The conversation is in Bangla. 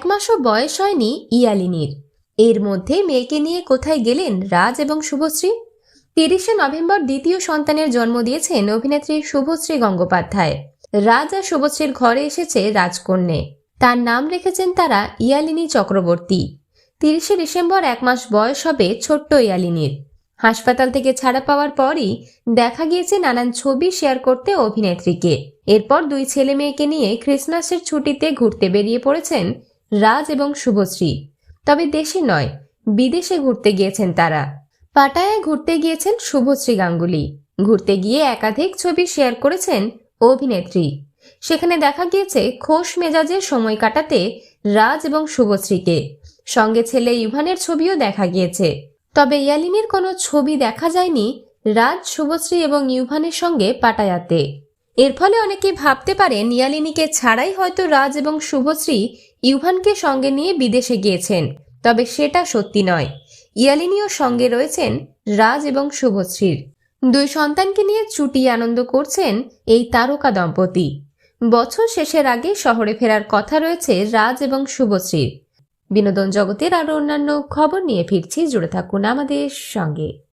এক মাসও বয়স হয়নি ইয়ালিনীর। এর মধ্যে মেয়েকে নিয়ে কোথায় গেলেন রাজ এবং শুভশ্রী? তিরিশে নভেম্বর দ্বিতীয় সন্তানের জন্ম দিয়েছেন অভিনেত্রী শুভশ্রী গঙ্গোপাধ্যায়। রাজ আর শুভশ্রীর ঘরে এসেছে রাজকন্যে। তার নাম রেখেছেন তারা ইয়ালিনী চক্রবর্তী। তিরিশে ডিসেম্বর এক মাস বয়স হবে ছোট্ট ইয়ালিনীর। হাসপাতাল থেকে ছাড়া পাওয়ার পরই দেখা গিয়েছে নানান ছবি শেয়ার করতে অভিনেত্রীকে। এরপর দুই ছেলে মেয়েকে নিয়ে ক্রিসমাসের ছুটিতে ঘুরতে বেরিয়ে পড়েছেন রাজ এবং শুভশ্রী। তবে দেশে নয়, বিদেশে ঘুরতে গিয়েছেন তারা। পাটায়ায় ঘুরতে গিয়েছেন শুভশ্রী গাঙ্গুলি। ঘুরতে গিয়ে একাধিক ছবি শেয়ার করেছেন অভিনেত্রী। সেখানে দেখা গিয়েছে খোশ মেজাজের সময় কাটাতে রাজ এবং শুভশ্রীকে। সঙ্গে ছেলে ইভানের ছবিও দেখা গিয়েছে। তবে ইয়ালিনীর কোনো ছবি দেখা যায়নি রাজ, শুভশ্রী এবং ইউভানের সঙ্গে পাটায়াতে। এর ফলে অনেকে ভাবতে পারেন, ইয়ালিনীকে ছাড়াই হয়তো রাজ এবং শুভশ্রী ইউভানকে সঙ্গে নিয়ে বিদেশে গিয়েছেন, তবে সেটা সত্যি নয়। ইয়ালিনীও সঙ্গে রয়েছেন রাজ এবং শুভশ্রীর। দুই সন্তানকে নিয়ে চুটি আনন্দ করছেন এই তারকা দম্পতি। বছর শেষের আগে শহরে ফেরার কথা রয়েছে রাজ এবং শুভশ্রীর। বিনোদন জগতের আরও অন্যান্য খবর নিয়ে ফিরছি, জুড়ে থাকুন আমাদের সঙ্গে।